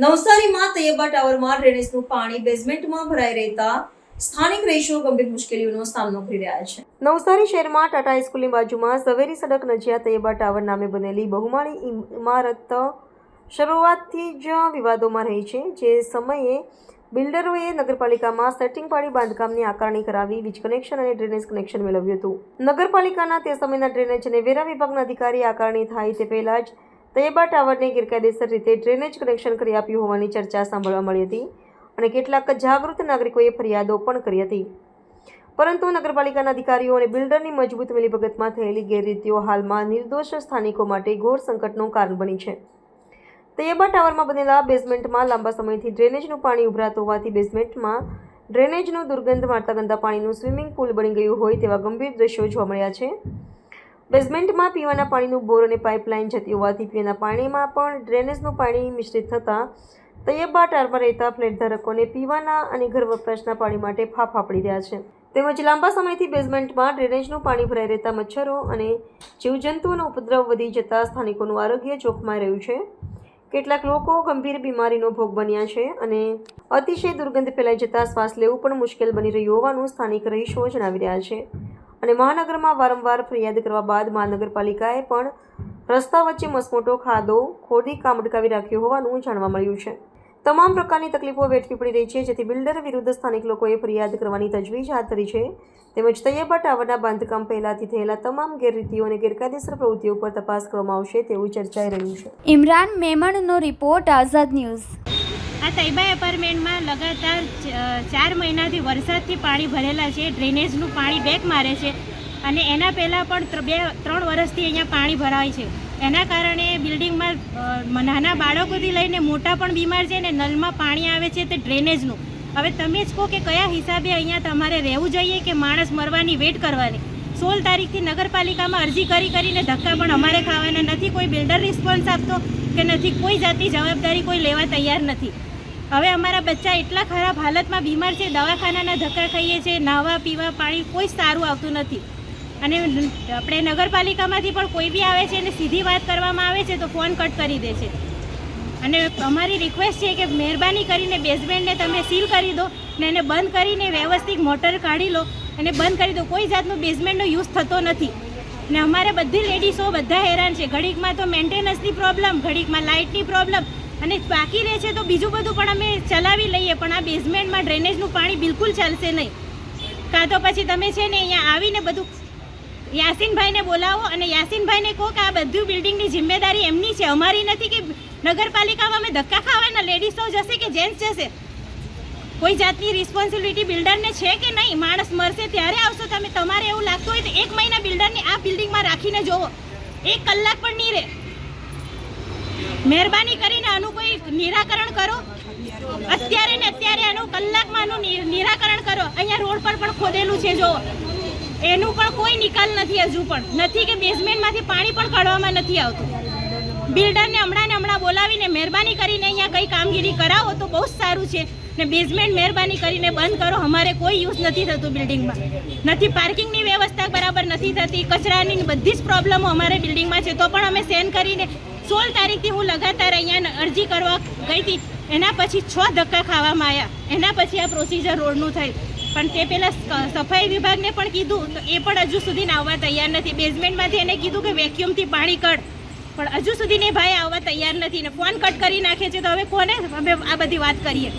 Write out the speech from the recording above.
નવસારીમાં તૈયબા ટાવરમાં ડ્રેનેજનું પાણી બેઝમેન્ટમાં ભરાઈ રહેતા સ્થાનિક રહીશો ગંભીર મુશ્કેલીઓનો સામનો કરી રહ્યા છે. નવસારી શહેરમાં ટાટા હાઈસ્કૂલની બાજુમાં ઝવેરી સડક નજીયા તૈયબા ટાવર નામે બનેલી બહુમાળી ઇમારત શરૂઆતથી જ વિવાદોમાં રહી છે. જે સમયે બિલ્ડરોએ નગરપાલિકામાં સેટિંગ પાડી બાંધકામની આકારણી કરાવી, વીજ કનેક્શન અને ડ્રેનેજ કનેક્શન મેળવ્યું હતું. નગરપાલિકાના તે સમયના ડ્રેનેજ અને વેરા વિભાગના અધિકારી આકારણી થાય તે પહેલાં જ તૈયબા ટાવરને ગેરકાયદેસર રીતે ડ્રેનેજ કનેક્શન કરી આપ્યું હોવાની ચર્ચા સાંભળવા મળી હતી અને કેટલાક જાગૃત નાગરિકોએ ફરિયાદો પણ કરી હતી. પરંતુ નગરપાલિકાના અધિકારીઓ અને બિલ્ડરની મજબૂત મિલીભગતમાં થયેલી ગેરરીતિઓ હાલમાં નિર્દોષ સ્થાનિકો માટે ઘોર સંકટનું કારણ બની છે. તૈયબા ટાવરમાં બનેલા બેઝમેન્ટમાં લાંબા સમયથી ડ્રેનેજનું પાણી ઉભરાતું હોવાથી બેઝમેન્ટમાં ડ્રેનેજનું દુર્ગંધ, મારતા ગંદા પાણીનું સ્વિમિંગ પુલ બની ગયું હોય તેવા ગંભીર દ્રશ્યો જોવા મળ્યા છે. બેઝમેન્ટમાં પીવાના પાણીનું બોર અને પાઇપલાઇન જતી હોવાથી પીવાના પાણીમાં પણ ડ્રેનેજનું પાણી મિશ્રિત થતાં તૈયબા ટારમાં રહેતા ફ્લેટ ધારકોને પીવાના અને ઘર વપરાશના પાણી માટે ફાફા પડી રહ્યા છે. તેમજ લાંબા સમયથી બેઝમેન્ટમાં ડ્રેનેજનું પાણી ભરાઈ રહેતા મચ્છરો અને જીવજંતુઓનો ઉપદ્રવ વધી જતાં સ્થાનિકોનું આરોગ્ય જોખમાઈ રહ્યું છે. કેટલાક લોકો ગંભીર બીમારીનો ભોગ બન્યા છે અને અતિશય દુર્ગંધ ફેલાઈ જતાં શ્વાસ લેવું પણ મુશ્કેલ બની રહ્યું હોવાનું સ્થાનિક રહીશો જણાવી રહ્યા છે. અને મહાનગરમાં વારંવાર ફરિયાદ કરવા બાદ મહાનગરપાલિકાએ પણ રસ્તા વચ્ચે મસમોટો ખાદો ખોદી કામ અટકાવી રાખ્યો હોવાનું જાણવા મળ્યું છે. તમામ પ્રકારની તકલીફો વેઠવી પડી રહી છે, જેથી બિલ્ડર વિરુદ્ધ સ્થાનિક લોકોએ ફરિયાદ કરવાની તજવીજ હાથ ધરી છે. તેમજ તૈયબા ટાવરના બાંધકામ પહેલાથી થયેલા તમામ ગેરરીતિઓ અને ગેરકાયદેસર પ્રવૃત્તિઓ પર તપાસ કરવામાં આવશે તેવું ચર્ચાઈ રહ્યું છે. ઇમરાન મેમણનો રિપોર્ટ આઝાદ ન્યૂઝ. આ તૈબા એપાર્ટમેન્ટમાં લગાતાર ચાર મહિનાથી વરસાદથી પાણી ભરેલા છે, ડ્રેનેજનું પાણી બેક મારે છે અને એના પહેલાં પણ બે, ત્રણ વર્ષથી અહીંયા પાણી ભરાય છે. એના કારણે બિલ્ડિંગમાં નાના બાળકોથી લઈને મોટા પણ બીમાર છે ને નલમાં પાણી આવે છે તે ડ્રેનેજનું. હવે તમે જ કહો કે કયા હિસાબે અહીંયા તમારે રહેવું જોઈએ કે માણસ મરવાની વેટ કરવાની? સોળ તારીખથી નગરપાલિકામાં અરજી કરી કરીને ધક્કા પણ અમારે ખાવાના નથી, કોઈ બિલ્ડર રિસ્પોન્સ આપતો કે નથી, કોઈ જાતની જવાબદારી કોઈ લેવા તૈયાર નથી. હવે અમારા બચ્ચા એટલા ખરાબ હાલતમાં બીમાર છે, દવાખાનાના ધક્કા ખાઈએ છીએ નાહવા પીવા પાણી કોઈ સારું આવતું નથી. અને આપણે નગરપાલિકામાંથી પણ કોઈ બી આવે છે અને સીધી વાત કરવામાં આવે છે તો ફોન કટ કરી દે છે. અને અમારી રિક્વેસ્ટ છે કે મહેરબાની કરીને બેઝમેન્ટને તમે સીલ કરી દો ને એને બંધ કરીને વ્યવસ્થિત મોટર કાઢી લો અને બંધ કરી દો. કોઈ જાતનું બેઝમેન્ટનો યુઝ થતો નથી. ને અમારે બધી લેડીઝો બધા હેરાન છે. ઘડીકમાં તો મેન્ટેનન્સની પ્રોબ્લેમ ઘડીકમાં લાઇટની પ્રોબ્લેમ અને બાકી રહે છે તો બીજું બધું પણ અમે ચલાવી લઈએ, પણ આ બેઝમેન્ટમાં ડ્રેનેજનું પાણી બિલકુલ ચાલશે નહીં. કાં તો પછી તમે છે ને અહીંયા આવીને બધું યાસીનભાઈને બોલાવો અને યાસીનભાઈને કહો કે આ બધું બિલ્ડિંગની જિમ્મેદારી એમની છે. અમારી નથી કે નગરપાલિકામાં અમે ધક્કા ખાવાના લેડીઝો જશે કે જેન્ટ્સ જશે કોઈ જાતની રિસ્પોન્સિબિલિટી બિલ્ડરને છે કે નહીં? માણસ મરશે ત્યારે આવશો તમે. તમારે એવું લાગતું હોય તો એક મહિના બિલ્ડરને આ બિલ્ડિંગમાં રાખીને જોવો. એક કલાક પણ નહીં રહે. મહેરબાની કરીને આનું કોઈ નિરાકરણ કરો. અત્યારે ને અત્યારે આનું કલાકમાં આનું નિરાકરણ કરો. અહીંયા રોડ પર પણ ખોદેલું છે જો એનું પણ કોઈ નિકાલ નથી હજુ પણ. નથી કે બેઝમેન્ટમાંથી પાણી પણ કાઢવામાં નથી આવતું. બિલ્ડરને હમણાં ને હમણાં બોલાવીને મહેરબાની કરીને અહીંયા કઈ કામગીરી કરાવો તો બહુ જ સારું છે. ને બેઝમેન્ટ મહેરબાની કરીને બંધ કરો. અમારે કોઈ યુઝ નથી થતું બિલ્ડિંગમાં. નથી પાર્કિંગની વ્યવસ્થા બરાબર નથી થતી. કચરાની બધી જ પ્રોબ્લેમો અમારે બિલ્ડિંગમાં છે. તો પણ અમે સેન્ડ કરીને સોળ તારીખથી હું લગાતાર અહીંયા અરજી કરવા ગઈ હતી. એના પછી છ ધક્કા ખાવામાં આવ્યા. એના પછી આ પ્રોસિજર રોડનું થયું. પણ તે પહેલાં સફાઈ વિભાગને પણ કીધું તો એ પણ હજુ સુધી આવવા તૈયાર નથી. બેઝમેન્ટમાંથી એને કીધું કે વેક્યુમથી પાણી કઢ. પણ હજુ સુધી ને ભાઈ આવવા તૈયાર નથી ને ફોન કટ કરી નાખે છે તો હવે કોને? અમે આ બધી વાત કરીએ.